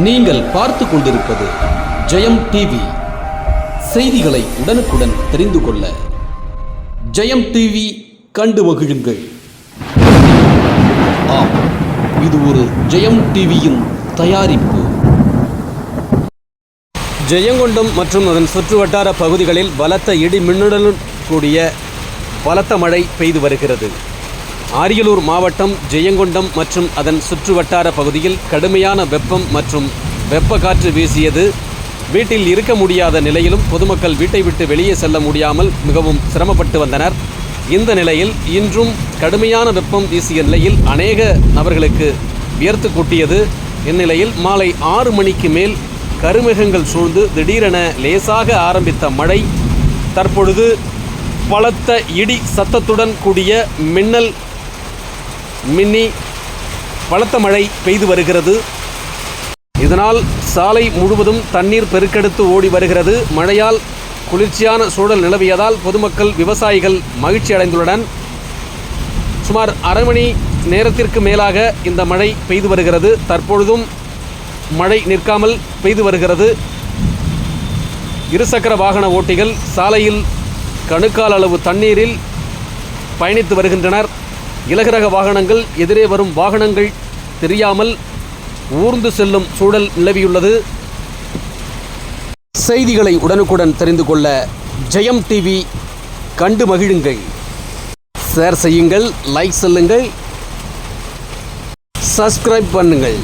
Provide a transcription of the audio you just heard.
நீங்கள் பார்த்து கொண்டிருப்பது ஜெயம் டிவி. செய்திகளை உடனுக்குடன் தெரிந்து கொள்ள ஜெயம் டிவி கண்டு மகிழுங்கள். ஆம் இது ஒரு ஜெயம் டிவியின் தயாரிப்பு. ஜெயங்கொண்டம் மற்றும் அதன் சுற்று வட்டார பகுதிகளில் பலத்த இடி மின்னலுடன் கூடிய பலத்த மழை பெய்து வருகிறது. அரியலூர் மாவட்டம் ஜெயங்கொண்டம் மற்றும் அதன் சுற்றுவட்டார பகுதியில் கடுமையான வெப்பம் மற்றும் வெப்ப காற்று வீசியது. வீட்டில் இருக்க முடியாத நிலையிலும் பொதுமக்கள் வீட்டை விட்டு வெளியே செல்ல முடியாமல் மிகவும் சிரமப்பட்டு வந்தனர். இந்த நிலையில் இன்றும் கடுமையான வெப்பம் வீசிய நிலையில் அநேக நபர்களுக்கு வியர்த்து கூட்டியது. இந்நிலையில் மாலை ஆறு மணிக்கு மேல் கருமேகங்கள் சூழ்ந்து திடீரென லேசாக ஆரம்பித்த மழை தற்பொழுது பலத்த இடி சத்தத்துடன் கூடிய மின்னல் மின்னி பலத்த மழை பெய்து வருகிறது. இதனால் சாலை முழுவதும் தண்ணீர் பெருக்கெடுத்து ஓடி வருகிறது. மழையால் குளிர்ச்சியான சூழல் நிலவியதால் பொதுமக்கள் விவசாயிகள் மகிழ்ச்சி அடைந்துள்ளனர். சுமார் அரை மணி நேரத்திற்கு மேலாக இந்த மழை பெய்து வருகிறது. தற்பொழுதும் மழை நிற்காமல் பெய்து வருகிறது. இருசக்கர வாகன ஓட்டிகள் சாலையில் கணுக்கால் அளவு தண்ணீரில் பயணித்து வருகின்றனர். இலகுரக வாகனங்கள் எதிரே வரும் வாகனங்கள் தெரியாமல் ஊர்ந்து செல்லும் சூழல் நிலவியுள்ளது. செய்திகளை உடனுக்குடன் தெரிந்து கொள்ள ஜெயம் டிவி கண்டு மகிழுங்கள். ஷேர் செய்யுங்கள் லைக் செல்லுங்கள் சப்ஸ்கிரைப் பண்ணுங்கள்.